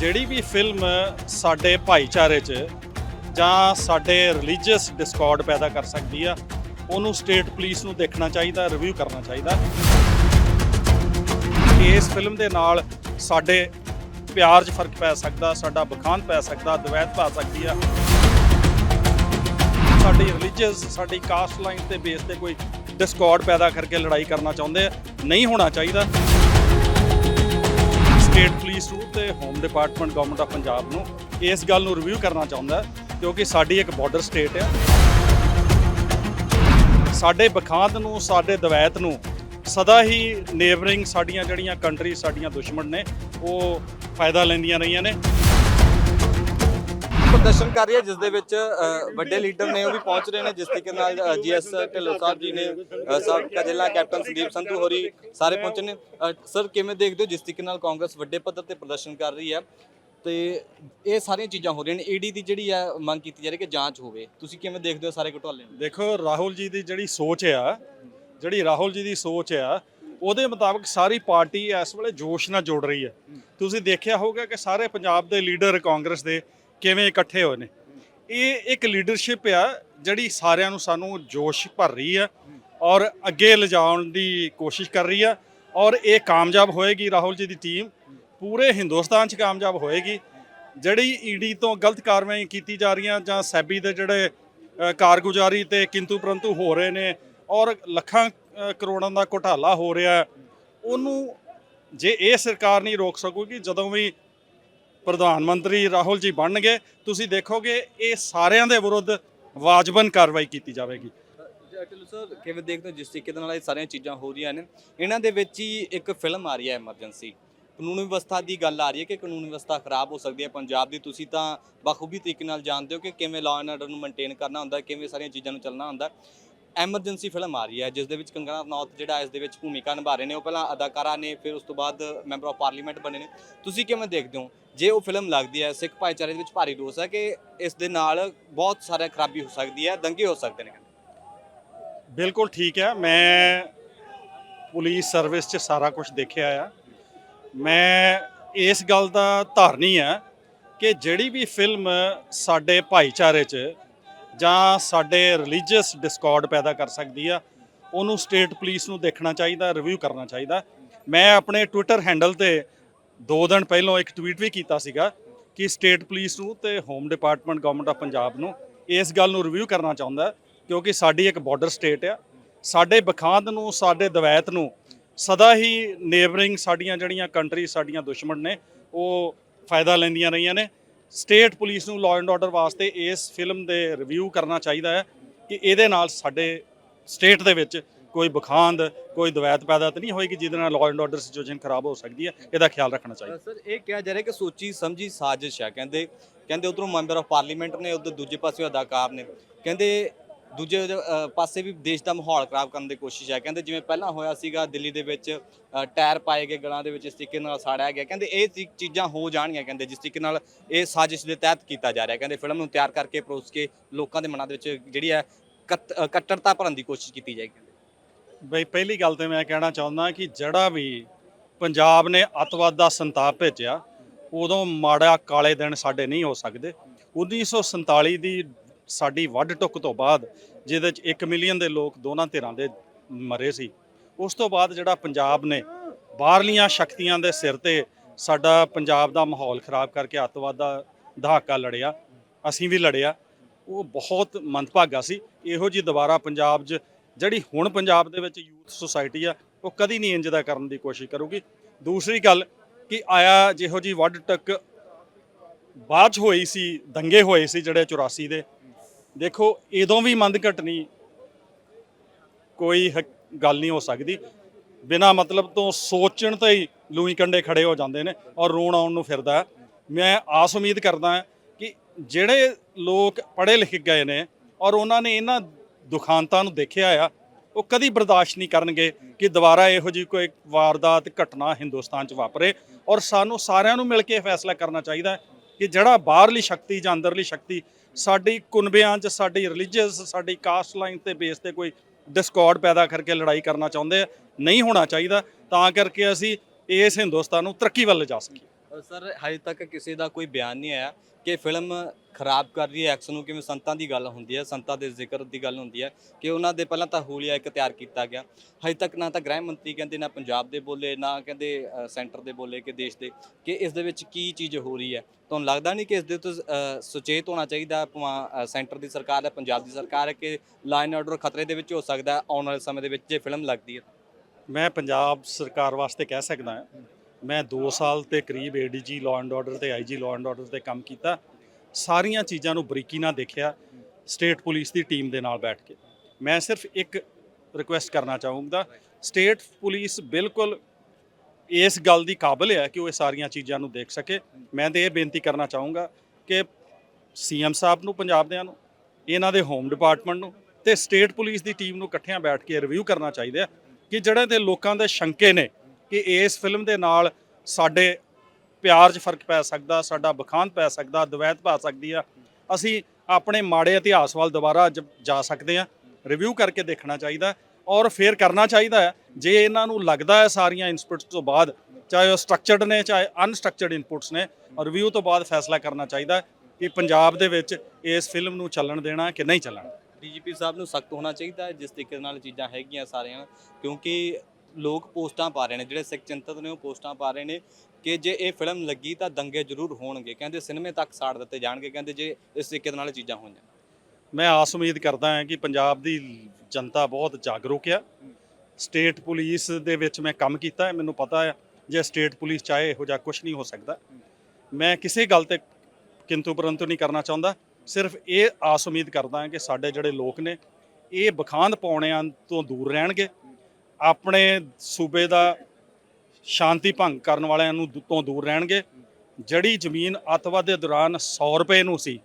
ਜਿਹੜੀ ਵੀ ਫਿਲਮ ਸਾਡੇ ਭਾਈਚਾਰੇ 'ਚ ਜਾਂ ਸਾਡੇ ਰਿਲੀਜੀਅਸ ਡਿਸਕੌਰਡ ਪੈਦਾ ਕਰ ਸਕਦੀ ਆ, ਉਹਨੂੰ ਸਟੇਟ ਪੁਲਿਸ ਨੂੰ ਦੇਖਣਾ ਚਾਹੀਦਾ ਰਿਵਿਊ ਕਰਨਾ ਚਾਹੀਦਾ। ਇਸ ਫਿਲਮ ਦੇ ਨਾਲ ਸਾਡੇ ਪਿਆਰ 'ਚ ਫ਼ਰਕ ਪੈ ਸਕਦਾ, ਸਾਡਾ ਬਖਾਨ ਪੈ ਸਕਦਾ, ਦਵੈਤ ਪਾ ਸਕਦੀ ਆ। ਸਾਡੀ ਰਿਲੀਜੀਅਸ ਸਾਡੀ ਕਾਸਟ ਲਾਈਨ ਤੇ ਬੇਸ ਤੇ ਕੋਈ ਡਿਸਕੌਰਡ ਪੈਦਾ ਕਰਕੇ ਲੜਾਈ ਕਰਨਾ ਚਾਹੁੰਦੇ ਆ, ਨਹੀਂ ਹੋਣਾ ਚਾਹੀਦਾ। ਸਟੇਟ ਪੁਲਿਸ ਨੂੰ ਤੇ home department government of Punjab ਨੂੰ ਇਸ ਗੱਲ ਨੂੰ ਰਿਵਿਊ ਕਰਨਾ ਚਾਹੁੰਦਾ ਕਿਉਂਕਿ ਸਾਡੀ ਇੱਕ ਬਾਰਡਰ ਸਟੇਟ ਹੈ। ਸਾਡੇ ਬਖਾਂਤ ਨੂੰ, ਸਾਡੇ ਦਵੈਤ ਨੂੰ ਸਦਾ ਹੀ ਨੇਬਰਿੰਗ ਸਾਡੀਆਂ ਜਿਹੜੀਆਂ ਕੰਟਰੀ, ਸਾਡੀਆਂ ਦੁਸ਼ਮਣ ਨੇ, ਉਹ ਫਾਇਦਾ ਲੈਂਦੀਆਂ ਰਹੀਆਂ ਨੇ। ਪ੍ਰਦਰਸ਼ਨ ਕਰ ਰਹੀ ਹੈ, ਜਿਸ ਦੇ ਵਿੱਚ ਵੱਡੇ ਲੀਡਰ ਨੇ ਉਹ ਵੀ ਪਹੁੰਚ ਰਹੇ ਨੇ, ਜਿਸ ਤਰੀਕੇ ਨਾਲ ਜੀਐਸ ਢਿੱਲੋਂ ਸਾਹਿਬ ਜੀ ਨੇ ਸਾਬਕਾ ਜ਼ਿਲ੍ਹਾ ਕੈਪਟਨ ਸੰਦੀਪ ਸੰਧੂ ਹੋਰੀ ਸਾਰੇ ਪਹੁੰਚੇ ਨੇ। ਸਰ, ਕਿਵੇਂ ਦੇਖਦੇ ਹੋ, ਜਿਸ ਤਰੀਕੇ ਨਾਲ ਕਾਂਗਰਸ ਵੱਡੇ ਪੱਧਰ ਤੇ ਪ੍ਰਦਰਸ਼ਨ ਕਰ ਰਹੀ ਹੈ? ਤੇ ਇਹ ਸਾਰੀਆਂ ਚੀਜ਼ਾਂ ਹੋ ਰਹੀਆਂ ਨੇ, ਈਡੀ ਦੀ ਜਿਹੜੀ ਆ, ਮੰਗ ਕੀਤੀ ਜਾ ਰਹੀ ਕਿ ਜਾਂਚ ਹੋਵੇ। ਤੁਸੀਂ ਕਿਵੇਂ ਦੇਖਦੇ ਹੋ ਸਾਰੇ ਘਟਾਲੇ ਨੂੰ? ਦੇਖੋ, ਰਾਹੁਲ ਜੀ ਦੀ ਜਿਹੜੀ ਸੋਚ ਆ, ਜਿਹੜੀ ਰਾਹੁਲ ਜੀ ਦੀ ਸੋਚ ਆ, ਉਹਦੇ ਮੁਤਾਬਕ ਸਾਰੀ ਪਾਰਟੀ ਇਸ ਵੇਲੇ ਜੋਸ਼ ਨਾਲ ਜੋੜ ਰਹੀ ਹੈ। ਤੁਸੀਂ ਦੇਖਿਆ ਹੋਊਗਾ ਕਿ ਸਾਰੇ ਪੰਜਾਬ ਦੇ ਲੀਡਰ ਕਾਂਗਰਸ ਦੇ ਕਿਵੇਂ ਇਕੱਠੇ ਹੋਏ ਨੇ? ਇਹ ਇੱਕ ਲੀਡਰਸ਼ਿਪ ਆ ਜਿਹੜੀ ਸਾਰਿਆਂ ਨੂੰ ਸਾਨੂੰ ਜੋਸ਼ ਭਰ ਰਹੀ ਆ ਔਰ ਅੱਗੇ ਲਿਜਾਉਣ ਦੀ ਕੋਸ਼ਿਸ਼ ਕਰ ਰਹੀ ਆ ਔਰ ਇਹ ਕਾਮਯਾਬ ਹੋਏਗੀ ਰਾਹੁਲ ਜੀ ਦੀ ਟੀਮ ਪੂਰੇ ਹਿੰਦੁਸਤਾਨ 'ਚ ਕਾਮਯਾਬ ਹੋਏਗੀ। ਜਿਹੜੀ ਈਡੀ ਤੋਂ ਗਲਤ ਕਾਰਵਾਈ ਕੀਤੀ ਜਾ ਰਹੀਆਂ ਜਾਂ ਸੈਬੀ ਦੇ ਜਿਹੜੇ ਕਾਰਗੁਜ਼ਾਰੀ ਤੇ ਕਿੰਤੂ ਪਰੰਤੂ ਹੋ ਰਹੇ ਨੇ ਔਰ ਲੱਖਾਂ ਕਰੋੜਾਂ ਦਾ ਘੁਟਾਲਾ ਹੋ ਰਿਹਾ, ਉਹਨੂੰ ਜੇ ਇਹ ਸਰਕਾਰ ਨਹੀਂ ਰੋਕ ਸਕੂਗੀ, ਜਦੋਂ ਵੀ ਪ੍ਰਧਾਨ ਮੰਤਰੀ ਰਾਹੁਲ ਜੀ ਬਣਨਗੇ, ਤੁਸੀਂ ਦੇਖੋਗੇ ਇਹ ਸਾਰਿਆਂ ਦੇ ਵਿਰੁੱਧ ਵਾਜਬਨ ਕਾਰਵਾਈ ਕੀਤੀ ਜਾਵੇਗੀ। ਢਿੱਲੋਂ ਸਰ, ਕਿਵੇਂ ਦੇਖਦੇ ਹੋ, ਜਿਸ ਤਰੀਕੇ ਦੇ ਨਾਲ ਇਹ ਸਾਰੀਆਂ ਚੀਜ਼ਾਂ ਹੋ ਰਹੀਆਂ ਨੇ, ਇਹਨਾਂ ਦੇ ਵਿੱਚ ਹੀ ਇੱਕ ਫਿਲਮ ਆ ਰਹੀ ਹੈ ਐਮਰਜੈਂਸੀ ਕਾਨੂੰਨ ਵਿਵਸਥਾ ਦੀ ਗੱਲ ਆ ਰਹੀ ਹੈ ਕਿ ਕਾਨੂੰਨ ਵਿਵਸਥਾ ਖਰਾਬ ਹੋ ਸਕਦੀ ਹੈ ਪੰਜਾਬ ਦੀ, ਤੁਸੀਂ ਤਾਂ ਬਖੂਬੀ ਤਰੀਕੇ ਨਾਲ ਜਾਣਦੇ ਹੋ ਕਿ ਕਿਵੇਂ ਲਾਅ ਐਂਡ ਆਰਡਰ ਨੂੰ ਮੇਨਟੇਨ ਕਰਨਾ ਹੁੰਦਾ, ਕਿਵੇਂ ਸਾਰੀਆਂ ਚੀਜ਼ਾਂ ਨੂੰ ਚੱਲਣਾ ਹੁੰਦਾ। ਐਮਰਜੈਂਸੀ ਫਿਲਮ ਆ ਰਹੀ ਹੈ, ਜਿਸ ਦੇ ਵਿੱਚ ਕੰਗਨਾ ਰਣੌਤ ਜਿਹੜਾ ਇਸ ਦੇ ਵਿੱਚ ਭੂਮਿਕਾ ਨਿਭਾ ਰਹੇ ਨੇ, ਉਹ ਪਹਿਲਾਂ ਅਦਾਕਾਰਾ ਨੇ, ਫਿਰ ਉਸ ਤੋਂ ਬਾਅਦ ਮੈਂਬਰ ਆਫ ਪਾਰਲੀਮੈਂਟ ਬਣੇ ਨੇ। ਤੁਸੀਂ ਕਿਵੇਂ ਦੇਖਦੇ ਹੋ ਜੇ ਉਹ ਫਿਲਮ ਲੱਗਦੀ ਹੈ, ਸਿੱਖ ਭਾਈਚਾਰੇ ਦੇ ਵਿੱਚ ਭਾਰੀ ਰੋਸ ਹੈ ਕਿ ਇਸ ਦੇ ਨਾਲ ਬਹੁਤ ਸਾਰਾ ਖਰਾਬੀ ਹੋ ਸਕਦੀ ਹੈ, ਦੰਗੇ ਹੋ ਸਕਦੇ ਨੇ। ਬਿਲਕੁਲ ਠੀਕ ਹੈ, ਮੈਂ ਪੁਲਿਸ ਸਰਵਿਸ 'ਚ ਸਾਰਾ ਕੁਝ ਦੇਖਿਆ ਆ। ਮੈਂ ਇਸ ਗੱਲ ਦਾ ਧਾਰਨੀ ਆ ਕਿ ਜਿਹੜੀ ਵੀ ਫਿਲਮ ਸਾਡੇ ਭਾਈਚਾਰੇ 'ਚ ਜਾਂ ਸਾਡੇ ਰਿਲੀਜੀਅਸ ਡਿਸਕੌਰਡ ਪੈਦਾ ਕਰ ਸਕਦੀ ਆ, ਉਹਨੂੰ ਸਟੇਟ ਪੁਲਿਸ ਨੂੰ ਦੇਖਣਾ ਚਾਹੀਦਾ ਰਿਵਿਊ ਕਰਨਾ ਚਾਹੀਦਾ। ਮੈਂ ਆਪਣੇ ਟਵਿੱਟਰ ਹੈਂਡਲ ਤੇ ਦੋ ਦਿਨ ਪਹਿਲਾਂ ਇੱਕ ਟਵੀਟ ਵੀ ਕੀਤਾ ਸੀਗਾ ਕਿ ਸਟੇਟ ਪੁਲਿਸ ਨੂੰ ਤੇ home department government of Punjab ਨੂੰ ਇਸ ਗੱਲ ਨੂੰ ਰਿਵਿਊ ਕਰਨਾ ਚਾਹੁੰਦਾ ਕਿਉਂਕਿ ਸਾਡੀ ਇੱਕ ਬਾਰਡਰ ਸਟੇਟ ਆ। ਸਾਡੇ ਬਖਾਂਦ ਨੂੰ, ਸਾਡੇ ਦਵੈਤ ਨੂੰ ਸਦਾ ਹੀ ਨੇਬਰਿੰਗ ਸਾਡੀਆਂ ਜਿਹੜੀਆਂ ਕੰਟਰੀ ਸਾਡੀਆਂ ਦੁਸ਼ਮਣ ਨੇ, ਉਹ ਫਾਇਦਾ ਲੈਂਦੀਆਂ ਰਹੀਆਂ ਨੇ। ਸਟੇਟ ਪੁਲਿਸ ਨੂੰ ਲਾਅ ਐਂਡ ਆਰਡਰ ਵਾਸਤੇ ਇਸ ਫਿਲਮ ਦੇ ਰਿਵਿਊ ਕਰਨਾ ਚਾਹੀਦਾ ਹੈ ਕਿ ਇਹਦੇ ਨਾਲ ਸਾਡੇ ਸਟੇਟ ਦੇ ਵਿੱਚ ਕੋਈ ਬਖਾਂਦ, ਕੋਈ ਦਵੈਤ ਪੈਦਾ ਤਾਂ ਨਹੀਂ ਹੋਏਗੀ ਜਿਹਦੇ ਨਾਲ ਲਾਅ ਐਂਡ ਆਰਡਰ ਸਿਚੁਏਸ਼ਨ ਖਰਾਬ ਹੋ ਸਕਦੀ ਹੈ, ਇਹਦਾ ਖਿਆਲ ਰੱਖਣਾ ਚਾਹੀਦਾ। ਸਰ, ਇਹ ਕਿਹਾ ਜਾ ਰਿਹਾ ਕਿ ਸੋਚੀ ਸਮਝੀ ਸਾਜ਼ਿਸ਼ ਹੈ। ਕਹਿੰਦੇ ਕਹਿੰਦੇ ਉਧਰੋਂ ਮੈਂਬਰ ਆਫ ਪਾਰਲੀਮੈਂਟ ਨੇ, ਉਧਰ ਦੂਜੇ ਪਾਸੇ ਅਦਾਕਾਰ ਨੇ। ਕਹਿੰਦੇ, ਦੂਜੇ ਪਾਸੇ ਵੀ ਦੇਸ਼ ਦਾ ਮਾਹੌਲ ਖਰਾਬ ਕਰਨ ਦੀ ਕੋਸ਼ਿਸ਼ ਹੈ। ਕਹਿੰਦੇ, ਜਿਵੇਂ ਪਹਿਲਾਂ ਹੋਇਆ ਸੀਗਾ, ਦਿੱਲੀ ਦੇ ਵਿੱਚ ਟਾਇਰ ਪਾਏ ਗਏ ਗਲਾਂ ਦੇ ਵਿੱਚ ਇਸ ਤਰੀਕੇ ਨਾਲ ਸਾੜਿਆ ਗਿਆ। ਕਹਿੰਦੇ, ਇਹ ਚੀ- ਚੀਜ਼ਾਂ ਹੋ ਜਾਣਗੀਆਂ, ਕਹਿੰਦੇ, ਜਿਸ ਤਰੀਕੇ ਨਾਲ ਇਹ ਸਾਜ਼ਿਸ਼ ਦੇ ਤਹਿਤ ਕੀਤਾ ਜਾ ਰਿਹਾ। ਕਹਿੰਦੇ, ਫਿਲਮ ਨੂੰ ਤਿਆਰ ਕਰਕੇ, ਪਰੋਸ ਕੇ ਲੋਕਾਂ ਦੇ ਮਨਾਂ ਦੇ ਵਿੱਚ ਜਿਹੜੀ ਹੈ ਕੱਟੜਤਾ ਭਰਨ ਦੀ ਕੋਸ਼ਿਸ਼ ਕੀਤੀ ਜਾਏਗੀ। ਬਈ ਪਹਿਲੀ ਗੱਲ ਤੇ ਮੈਂ ਕਹਿਣਾ ਚਾਹੁੰਦਾ ਕਿ ਜਿਹੜਾ ਵੀ ਪੰਜਾਬ ਨੇ ਅੱਤਵਾਦ ਦਾ ਸੰਤਾਪ ਭੇਜਿਆ, ਉਦੋਂ ਮਾੜਾ ਕਾਲੇ ਦਿਨ ਸਾਡੇ ਨਹੀਂ ਹੋ ਸਕਦੇ। 1947 ਦੀ ਸਾਡੀ ਵੱਢ ਟੁੱਕ ਤੋਂ ਬਾਅਦ ਜਿਹਦੇ ਚ 1 ਮਿਲੀਅਨ ਦੇ ਲੋਕ ਦੋਨਾਂ ਧਿਰਾਂ ਦੇ ਮਰੇ ਸੀ, ਉਸ ਤੋਂ ਬਾਅਦ ਜਿਹੜਾ ਪੰਜਾਬ ਨੇ ਬਾਹਰਲੀਆਂ ਸ਼ਕਤੀਆਂ ਦੇ ਸਿਰ ਤੇ ਸਾਡਾ ਪੰਜਾਬ ਦਾ ਮਾਹੌਲ ਖਰਾਬ ਕਰਕੇ ਅੱਤਵਾਦ ਦਾ ਦਹਾਕਾ ਲੜਿਆ, ਅਸੀਂ ਵੀ ਲੜਿਆ, ਉਹ ਬਹੁਤ ਮੰਦਭਾਗਾ ਸੀ। ਇਹੋ ਜੀ ਦੁਬਾਰਾ ਪੰਜਾਬ 'ਚ ਜਿਹੜੀ ਹੁਣ ਪੰਜਾਬ ਦੇ ਵਿੱਚ ਯੂਥ ਸੁਸਾਇਟੀ ਆ, ਉਹ ਕਦੀ ਨਹੀਂ ਇੰਜ ਦਾ ਕਰਨ ਦੀ ਕੋਸ਼ਿਸ਼ ਕਰੂਗੀ। ਦੂਸਰੀ ਗੱਲ ਕਿ ਆਇਆ ਜਿਹੋ ਜੀ ਵੱਡ ਟੱਕ ਬਾਅਦ 'ਚ ਹੋਈ ਸੀ, ਦੰਗੇ ਹੋਏ ਸੀ ਜਿਹੜੇ 84 ਦੇ। ਦੇਖੋ, ਇਦੋਂ ਵੀ ਮੰਦ ਘਟਣੀ ਕੋਈ ਹਕ- ਗੱਲ ਨਹੀਂ ਹੋ ਸਕਦੀ। ਬਿਨਾ ਮਤਲਬ ਤੋਂ ਸੋਚਣ ਤੇ ਹੀ ਲੂਈ ਕੰਡੇ ਖੜੇ ਹੋ ਜਾਂਦੇ ਨੇ ਔਰ ਰੋਣ ਆਉਣ ਨੂੰ ਫਿਰਦਾ। ਮੈਂ ਆਸ ਉਮੀਦ ਕਰਦਾ ਕਿ ਜਿਹੜੇ ਲੋਕ ਪੜ੍ਹੇ ਲਿਖੇ ਗਏ ਨੇ ਔਰ ਉਹਨਾਂ ਨੇ ਇਹਨਾਂ ਦੁਖਾਂਤਾਂ ਨੂੰ ਦੇਖਿਆ ਆ, ਉਹ ਕਦੀ ਬਰਦਾਸ਼ਤ ਨਹੀਂ ਕਰਨਗੇ ਕਿ ਦੁਬਾਰਾ ਇਹੋ ਜਿਹੀ ਕੋਈ ਵਾਰਦਾਤ, ਘਟਨਾ ਹਿੰਦੁਸਤਾਨ 'ਚ ਵਾਪਰੇ। ਔਰ ਸਾਨੂੰ ਸਾਰਿਆਂ ਨੂੰ ਮਿਲ ਕੇ ਇਹ ਫੈਸਲਾ ਕਰਨਾ ਚਾਹੀਦਾ ਕਿ ਜਿਹੜਾ ਬਾਹਰਲੀ ਸ਼ਕਤੀ ਜਾਂ ਅੰਦਰਲੀ ਸ਼ਕਤੀ, ਸਾਡੀ ਕੁਨਬਿਆਂ 'ਚ, ਸਾਡੀ ਰਿਲੀਜੀਅਸ ਸਾਡੀ ਕਾਸਟ ਲਾਈਨ ਤੇ ਬੇਸ ਤੇ ਕੋਈ ਡਿਸਕੌਰਡ ਪੈਦਾ ਕਰਕੇ ਲੜਾਈ ਕਰਨਾ ਚਾਹੁੰਦੇ ਆ, ਨਹੀਂ ਹੋਣਾ ਚਾਹੀਦਾ। ਤਾਂ ਕਰਕੇ ਅਸੀਂ ਇਸ ਹਿੰਦੁਸਤਾਨ ਨੂੰ ਤਰੱਕੀ ਵੱਲ ਲਿਜਾ ਸਕੀਏ। ਸਰ, ਹਜੇ ਤੱਕ ਕਿਸੇ ਦਾ ਕੋਈ ਬਿਆਨ ਨਹੀਂ ਆਇਆ ਕਿ ਫਿਲਮ ਖਰਾਬ ਕਰ ਰਹੀ ਹੈ ਐਕਸ ਨੂੰ ਕਿਵੇਂ ਸੰਤਾਂ ਦੀ ਗੱਲ ਹੁੰਦੀ ਹੈ, ਸੰਤਾਂ ਦੇ ਜ਼ਿਕਰ ਦੀ ਗੱਲ ਹੁੰਦੀ ਹੈ, ਕਿ ਉਹਨਾਂ ਦੇ ਪਹਿਲਾਂ ਤਾਂ ਹੂਲੀਆ ਇੱਕ ਤਿਆਰ ਕੀਤਾ ਗਿਆ। ਹਜੇ ਤੱਕ ਨਾ ਤਾਂ ਗ੍ਰਹਿ ਮੰਤਰੀ ਕਹਿੰਦੇ ਨਾ ਪੰਜਾਬ ਦੇ ਬੋਲੇ, ਨਾ ਕਹਿੰਦੇ ਸੈਂਟਰ ਦੇ ਬੋਲੇ ਕਿ ਦੇਸ਼ ਦੇ, ਕਿ ਇਸ ਦੇ ਵਿੱਚ ਕੀ ਚੀਜ਼ ਹੋ ਰਹੀ ਹੈ। ਤੁਹਾਨੂੰ ਲੱਗਦਾ ਨਹੀਂ ਕਿ ਇਸ ਦੇ ਉੱਤੇ ਸੁਚੇਤ ਹੋਣਾ ਚਾਹੀਦਾ ਭਾਵੇਂ ਸੈਂਟਰ ਦੀ ਸਰਕਾਰ ਹੈ, ਪੰਜਾਬ ਦੀ ਸਰਕਾਰ ਹੈ, ਕਿ ਲਾਈਨ ਆਰਡਰ ਖਤਰੇ ਦੇ ਵਿੱਚ ਹੋ ਸਕਦਾ ਆਉਣ ਵਾਲੇ ਸਮੇਂ ਦੇ ਵਿੱਚ ਜੇ ਫਿਲਮ ਲੱਗਦੀ ਹੈ? ਮੈਂ ਪੰਜਾਬ ਸਰਕਾਰ ਵਾਸਤੇ ਕਹਿ ਸਕਦਾ ਹਾਂ ਮੈਂ 2 ਸਾਲ ਤੇ ਕਰੀਬ ਏਡੀਜੀ ਲਾਅ ਐਂਡ ਆਰਡਰ ਤੇ ਆਈਜੀ ਲਾਅ ਐਂਡ ਆਰਡਰ ਤੇ ਕੰਮ ਕੀਤਾ। ਸਾਰੀਆਂ ਚੀਜ਼ਾਂ ਨੂੰ ਬਰੀਕੀ ਨਾਲ ਦੇਖਿਆ ਸਟੇਟ ਪੁਲਿਸ ਦੀ ਟੀਮ ਦੇ ਨਾਲ ਬੈਠ ਕੇ। ਮੈਂ ਸਿਰਫ ਇੱਕ ਰਿਕੁਐਸਟ ਕਰਨਾ ਚਾਹੂੰਗਾ ਸਟੇਟ ਪੁਲਿਸ ਬਿਲਕੁਲ ਇਸ ਗੱਲ ਦੀ ਕਾਬਿਲ ਹੈ ਕਿ ਉਹ ਇਹ ਸਾਰੀਆਂ ਚੀਜ਼ਾਂ ਨੂੰ ਦੇਖ ਸਕੇ। ਮੈਂ ਤੇ ਇਹ ਬੇਨਤੀ ਕਰਨਾ ਚਾਹੂੰਗਾ ਕਿ ਸੀਐਮ ਸਾਹਿਬ ਨੂੰ ਪੰਜਾਬ ਦਿਆਂ ਨੂੰ, ਇਹਨਾਂ ਦੇ ਹੋਮ ਡਿਪਾਰਟਮੈਂਟ ਨੂੰ ਤੇ ਸਟੇਟ ਪੁਲਿਸ ਦੀ ਟੀਮ ਨੂੰ ਇਕੱਠਿਆਂ ਬੈਠ ਕੇ ਰਿਵਿਊ ਕਰਨਾ ਚਾਹੀਦਾ ਕਿ ਜਿਹੜੇ ਤੇ ਲੋਕਾਂ ਦੇ ਸ਼ੰਕੇ ਨੇ ਕਿ ਇਸ ਫਿਲਮ ਦੇ ਨਾਲ ਸਾਡੇ ਪਿਆਰ 'ਚ ਫ਼ਰਕ ਪੈ ਸਕਦਾ, ਸਾਡਾ ਬਖਾਨ ਪੈ ਸਕਦਾ ਦਵੈਤ ਪਾ ਸਕਦੀ ਆ। ਅਸੀਂ ਆਪਣੇ ਮਾੜੇ ਇਤਿਹਾਸ ਵੱਲ ਦੁਬਾਰਾ ਜ- ਜਾ ਸਕਦੇ ਆ ਰਿਵਿਊ ਕਰਕੇ ਦੇਖਣਾ ਚਾਹੀਦਾ ਔਰ ਫੇਰ ਕਰਨਾ ਚਾਹੀਦਾ ਹੈ। ਜੇ ਇਹਨਾਂ ਨੂੰ ਲੱਗਦਾ ਹੈ ਸਾਰੀਆਂ ਇਨਪੁਟਸ ਤੋਂ ਬਾਅਦ, ਚਾਹੇ ਉਹ ਸਟਰਕਚਰਡ ਨੇ, ਚਾਹੇ ਅਨਸਟਰਕਚਰਡ ਇਨਪੁਟਸ ਨੇ ਰਿਵਿਊ ਤੋਂ ਬਾਅਦ ਫੈਸਲਾ ਕਰਨਾ ਚਾਹੀਦਾ ਕਿ ਪੰਜਾਬ ਦੇ ਵਿੱਚ ਇਸ ਫਿਲਮ ਨੂੰ ਚੱਲਣ ਦੇਣਾ ਕਿ ਨਹੀਂ ਚੱਲਣਾ। ਡੀਜੀਪੀ ਸਾਹਿਬ ਨੂੰ ਸਖਤ ਹੋਣਾ ਚਾਹੀਦਾ ਹੈ, ਜਿਸ ਤਰੀਕੇ ਨਾਲ ਚੀਜ਼ਾਂ ਹੈਗੀਆਂ ਸਾਰੀਆਂ ਕਿਉਂਕਿ ਲੋਕ ਪੋਸਟਾਂ ਪਾ ਰਹੇ ਨੇ, ਜਿਹੜੇ ਸਿੱਖ ਚਿੰਤਤ ਨੇ ਉਹ ਪੋਸਟਾਂ ਪਾ ਰਹੇ ਨੇ ਕਿ ਜੇ ਇਹ ਫਿਲਮ ਲੱਗੀ ਤਾਂ ਦੰਗੇ ਜ਼ਰੂਰ ਹੋਣਗੇ। ਕਹਿੰਦੇ ਸਿਨੇਮੇ ਤੱਕ ਸਾੜ ਦਿੱਤੇ ਜਾਣਗੇ, ਕਹਿੰਦੇ ਜੇ ਇਸ ਤਰੀਕੇ ਨਾਲ ਚੀਜ਼ਾਂ ਹੋਈਆਂ। ਮੈਂ ਆਸ ਉਮੀਦ ਕਰਦਾ ਹਾਂ ਕਿ ਪੰਜਾਬ ਦੀ ਜਨਤਾ ਬਹੁਤ ਜਾਗਰੂਕ ਆ। ਸਟੇਟ ਪੁਲਿਸ ਦੇ ਵਿੱਚ ਮੈਂ ਕੰਮ ਕੀਤਾ ਹੈ, ਮੈਨੂੰ ਪਤਾ ਹੈ ਜੇ ਸਟੇਟ ਪੁਲਿਸ ਚਾਹੇ ਇਹੋ ਜਿਹਾ ਕੁਝ ਨਹੀਂ ਹੋ ਸਕਦਾ। ਮੈਂ ਕਿਸੇ ਗੱਲ ਤੇ ਕਿੰਤੂ ਪਰੰਤੂ ਨਹੀਂ ਕਰਨਾ ਚਾਹੁੰਦਾ। ਸਿਰਫ ਇਹ ਆਸ ਉਮੀਦ ਕਰਦਾ ਹਾਂ ਕਿ ਸਾਡੇ ਜਿਹੜੇ ਲੋਕ ਨੇ, ਇਹ ਬਖਾਂਦ ਪਾਉਣਿਆਂ ਤੋਂ ਦੂਰ ਰਹਿਣਗੇ। ਆਪਣੇ ਸੂਬੇ ਦਾ ਸ਼ਾਂਤੀ ਭੰਗ ਕਰਨ ਵਾਲਿਆਂ ਨੂੰ ਦੂ- ਤੋਂ ਦੂਰ ਰਹਿਣਗੇ। ਜਿਹੜੀ ਜ਼ਮੀਨ ਅੱਤਵਾਦ ਦੇ ਦੌਰਾਨ 100 ਰੁਪਏ ਨੂੰ ਸੀ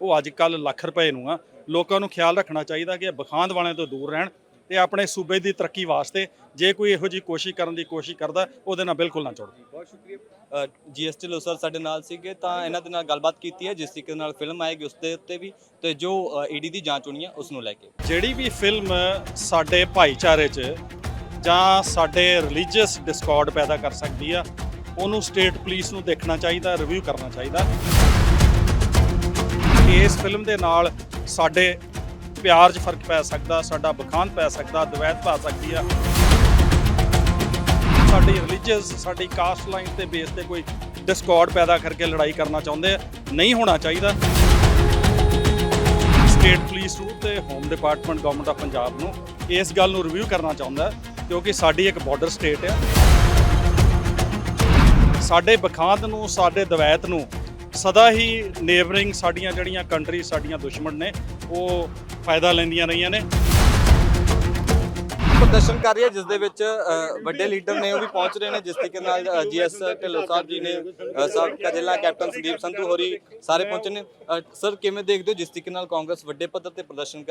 ਉਹ ਅੱਜ ਕੱਲ ਲੱਖ ਰੁਪਏ ਨੂੰ ਆ। ਲੋਕਾਂ ਨੂੰ ਖਿਆਲ ਰੱਖਣਾ ਚਾਹੀਦਾ ਕਿ ਇਹ ਬਖਾਂਦ ਵਾਲਿਆਂ ਤੋਂ ਦੂਰ ਰਹਿਣ ਤੇ ਆਪਣੇ ਸੂਬੇ ਦੀ ਤਰੱਕੀ ਵਾਸਤੇ ਜੇ ਕੋਈ ਇਹੋ ਜੀ ਕੋਸ਼ਿਸ਼ ਕਰਨ ਦੀ ਕੋਸ਼ਿਸ਼ ਕਰਦਾ ਉਹਦੇ ਨਾਲ ਬਿਲਕੁਲ ਨਾ ਜੁੜੋ। ਬਹੁਤ ਸ਼ੁਕਰੀਆ। ਜੀਐਸਟੀ ਲੋ ਸਰ ਸਾਡੇ ਨਾਲ ਸੀਗੇ ਤਾਂ ਇਹਨਾਂ ਦੇ ਨਾਲ ਗੱਲਬਾਤ ਕੀਤੀ ਹੈ ਜਿਸ ਤਰੀਕੇ ਨਾਲ ਫਿਲਮ ਆਏਗੀ ਉਸ ਦੇ ਉੱਤੇ ਵੀ ਤੇ ਜੋ ਈਡੀ ਦੀ ਜਾਂਚ ਹੋਣੀ ਹੈ ਉਸ ਨੂੰ ਲੈ ਕੇ। ਜਿਹੜੀ ਵੀ ਫਿਲਮ ਸਾਡੇ ਭਾਈਚਾਰੇ 'ਚ ਜਾਂ ਸਾਡੇ ਰਿਲੀਜੀਅਸ ਡਿਸਕਾਰਡ ਪੈਦਾ ਕਰ ਸਕਦੀ ਆ, ਉਹਨੂੰ ਸਟੇਟ ਪੁਲਿਸ ਨੂੰ ਦੇਖਣਾ ਚਾਹੀਦਾ ਰਿਵਿਊ ਕਰਨਾ ਚਾਹੀਦਾ। ਇਸ ਫਿਲਮ ਦੇ ਨਾਲ ਸਾਡੇ ਪਿਆਰ 'ਚ ਫ਼ਰਕ ਪੈ ਸਕਦਾ, ਸਾਡਾ ਬਖਾਨ ਪੈ ਸਕਦਾ, ਦਵੈਤ ਪਾ ਸਕਦੀ ਆ। ਸਾਡੀ ਰਿਲੀਜੀਅਸ ਸਾਡੀ ਕਾਸਟ ਲਾਈਨ ਤੇ ਬੇਸ ਤੇ ਕੋਈ ਡਿਸਕਾਰਡ ਪੈਦਾ ਕਰਕੇ ਲੜਾਈ ਕਰਨਾ ਚਾਹੁੰਦੇ ਆ, ਨਹੀਂ ਹੋਣਾ ਚਾਹੀਦਾ। ਸਟੇਟ ਪੁਲਿਸ ਨੂੰ ਤੇ home department government of Punjab ਨੂੰ ਇਸ ਗੱਲ ਨੂੰ ਰਿਵਿਊ ਕਰਨਾ ਚਾਹੁੰਦਾ। ਕਿਉਂਕਿ ਸਾਡੀ ਇੱਕ ਬਾਰਡਰ ਸਟੇਟ ਆ। ਸਾਡੇ ਬਖਾਂਤ ਨੂੰ ਸਾਡੇ ਦਵੈਤ ਨੂੰ ਸਦਾ ਹੀ ਨੇਬਰਿੰਗ ਸਾਡੀਆਂ ਜਿਹੜੀਆਂ ਕੰਟਰੀ ਸਾਡੀਆਂ ਦੁਸ਼ਮਣ ਨੇ ਉਹ ਫਾਇਦਾ ਲੈਂਦੀਆਂ ਰਹੀਆਂ ਨੇ। ਪ੍ਰਦਰਸ਼ਨ ਕਰ ਰਹੀ ਹੈ ਜਿਸ ਦੇ ਵਿੱਚ ਵੱਡੇ ਲੀਡਰ ਨੇ ਉਹ ਵੀ ਪਹੁੰਚ ਰਹੇ ਨੇ ਜਿਸ ਤਰੀਕੇ ਨਾਲ ਜੀਐਸ ਢਿੱਲੋਂ ਸਾਹਿਬ ਜੀ ਨੇ ਅ, ਸਾਬਕਾ ਜ਼ਿਲ੍ਹਾ ਕੈਪਟਨ ਸੰਦੀਪ ਸੰਧੂ ਹੋਰੀ ਸਾਰੇ ਪਹੁੰਚੇ ਨੇ। ਸਰ ਕਿਵੇਂ ਦੇਖਦੇ ਹੋ ਜਿਸ ਤਰੀਕੇ ਨਾਲ ਕਾਂਗਰਸ ਵੱਡੇ ਪੱਧਰ ਤੇ ਪ੍ਰਦਰਸ਼ਨ ਕਰ